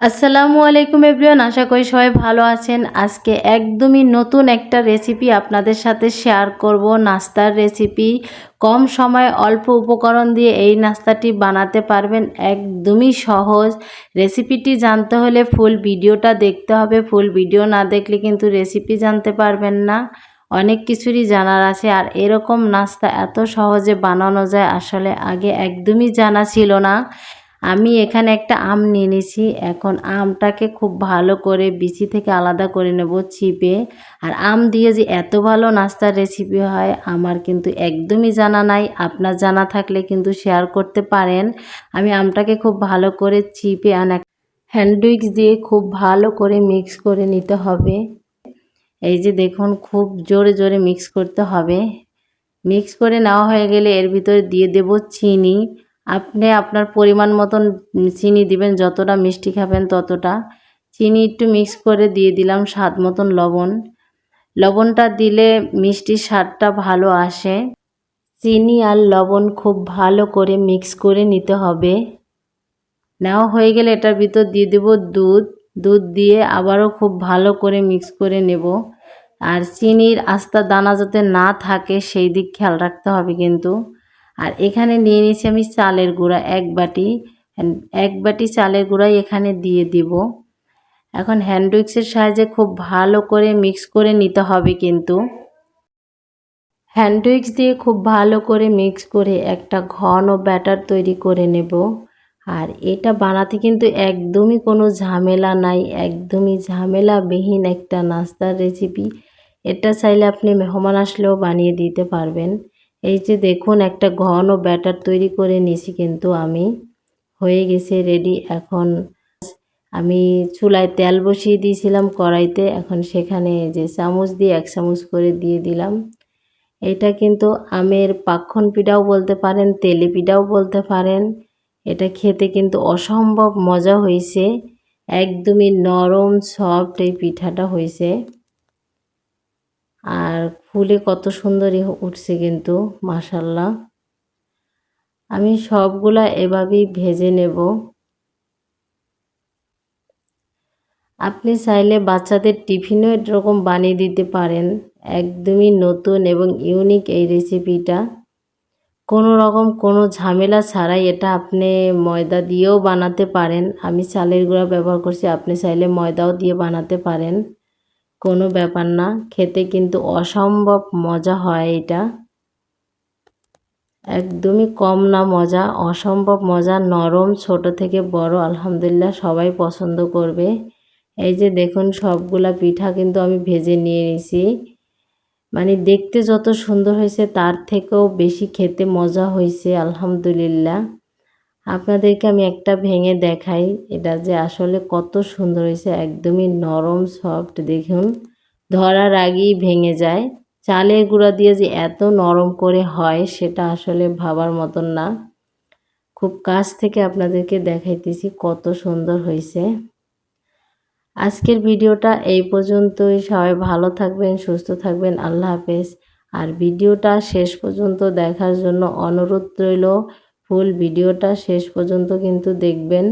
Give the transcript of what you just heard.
আসসালামু আলাইকুম এভরিওয়ান, আশা করি সবাই ভালো আছেন। আজকে একদমই নতুন একটা রেসিপি আপনাদের সাথে শেয়ার করব। নাস্তার রেসিপি কম সময় অল্প উপকরণ দিয়ে এই নাস্তাটি বানাতে পারবেন। একদমই সহজ। রেসিপিটি জানতে হলে ফুল ভিডিওটা দেখতে হবে। ফুল ভিডিও না দেখলে কিন্তু রেসিপি জানতে পারবেন না। অনেক কিছুরই জানার আছে। আর এরকম নাস্তা এত সহজে বানানো যায়, আসলে আগে একদমই জানা ছিল না। আমি এখানে একটা আম নিয়ে নিছি এখন আমটাকে খুব ভালো করে বিচি থেকে আলাদা করে নেব চিপে। আর আম দিয়ে যে এত ভালো নাস্তার রেসিপি হয়, আমার কিন্তু একদমই জানা নাই। আপনার জানা থাকলে কিন্তু শেয়ার করতে পারেন। আমি আমটাকে খুব ভালো করে চিপে আনা হ্যান্ডউইক্স দিয়ে খুব ভালো করে মিক্স করে নিতে হবে। এই যে দেখুন, খুব জোরে জোরে মিক্স করতে হবে। মিক্স করে নেওয়া হয়ে গেলে এর ভিতরে দিয়ে দেব চিনি। আপনি আপনার পরিমাণ মতন চিনি দিবেন, যতটা মিষ্টি খাবেন ততটা। চিনি একটু মিক্স করে দিয়ে দিলাম স্বাদ মতন লবণ। লবণটা দিলে মিষ্টির স্বাদটা ভালো আসে। চিনি আর লবণ খুব ভালো করে মিক্স করে নিতে হবে। নেওয়া হয়ে গেলে এটার ভিতর দিয়ে দেব দুধ। দুধ দিয়ে আবারও খুব ভালো করে মিক্স করে নেব। আর চিনির আস্তা দানা যাতে না থাকে, সেই দিক খেয়াল রাখতে হবে কিন্তু। আর এখানে নিয়ে নিয়েছি আমি চালের গুঁড়া এক বাটি এক বাটি চালের গুঁড়াই এখানে দিয়ে দিব। এখন হ্যান্ডউইক্সের সাহায্যে খুব ভালো করে মিক্স করে নিতে হবে কিন্তু। হ্যান্ডউইক্স দিয়ে খুব ভালো করে মিক্স করে একটা ঘন ব্যাটার তৈরি করে নেব। আর এটা বানাতে কিন্তু একদমই কোনো ঝামেলা নাই, একদমই ঝামেলাবিহীন একটা নাস্তার রেসিপি এটা চাইলে আপনি মেহমান আসলেও বানিয়ে দিতে পারবেন। এই যে দেখুন, একটা ঘন ব্যাটার তৈরি করে নিছি কিন্তু আমি। হয়ে গেছে রেডি এখন আমি চুলায় তেল বসিয়ে দিয়েছিলাম কড়াইতে, এখন সেখানে যে চামচ দিয়ে এক চামচ করে দিয়ে দিলাম। এটা কিন্তু আমের পাক্ষণ পিঠাও বলতে পারেন, তেলে পিঠাও বলতে পারেন। এটা খেতে কিন্তু অসম্ভব মজা হয়েছে, একদমই নরম সফট এই পিঠাটা হয়েছে। আর ফুলে কত সুন্দরই উঠছে কিন্তু মাসাল্লাহ আমি সবগুলা এভাবেই ভেজে নেব। আপনি চাইলে বাচ্চাদের টিফিনও এরকম বানিয়ে দিতে পারেন। একদমই নতুন এবং ইউনিক এই রেসিপিটা। কোনো রকম কোনো ঝামেলা ছাড়াই এটা আপনি ময়দা দিয়েও বানাতে পারেন। আমি চালের গুঁড়া ব্যবহার করছি, আপনি চাইলে ময়দাও দিয়ে বানাতে পারেন। কোনো ব্যাপার না, খেতে কিন্তু অসম্ভব মজা হয় এটা। একদমই কম না মজা, অসম্ভব মজা, নরম, ছোট থেকে বড়, আলহামদুলিল্লাহ সবাই পছন্দ করবে। এই যে দেখুন সবগুলা পিঠা কিন্তু আমি ভেজে নিয়ে নিছি। মানে দেখতে যত সুন্দর হয়েছে তার থেকেও বেশি খেতে মজা হয়েছে, আলহামদুলিল্লাহ। আপনাদেরকে আমি একটা ভেঙে দেখাই। এটা যে আসলে কত সুন্দর হয়েছে, একদমই নরম সফট দেখুন। ধরার আগেই ভেঙে যায়। চালের গুঁড়া দিয়ে যে এত নরম করে হয়, সেটা আসলে ভাবার মতন না। খুব কাছ থেকে আপনাদেরকে দেখাইতেছি কত সুন্দর হয়েছে। আজকের ভিডিওটা এই পর্যন্তই। সবাই ভালো থাকবেন, সুস্থ থাকবেন। আল্লাহ হাফেজ। আর ভিডিওটা শেষ পর্যন্ত দেখার জন্য অনুরোধ রইল। ফুল ভিডিওটা শেষ পর্যন্ত কিন্তু দেখবেন।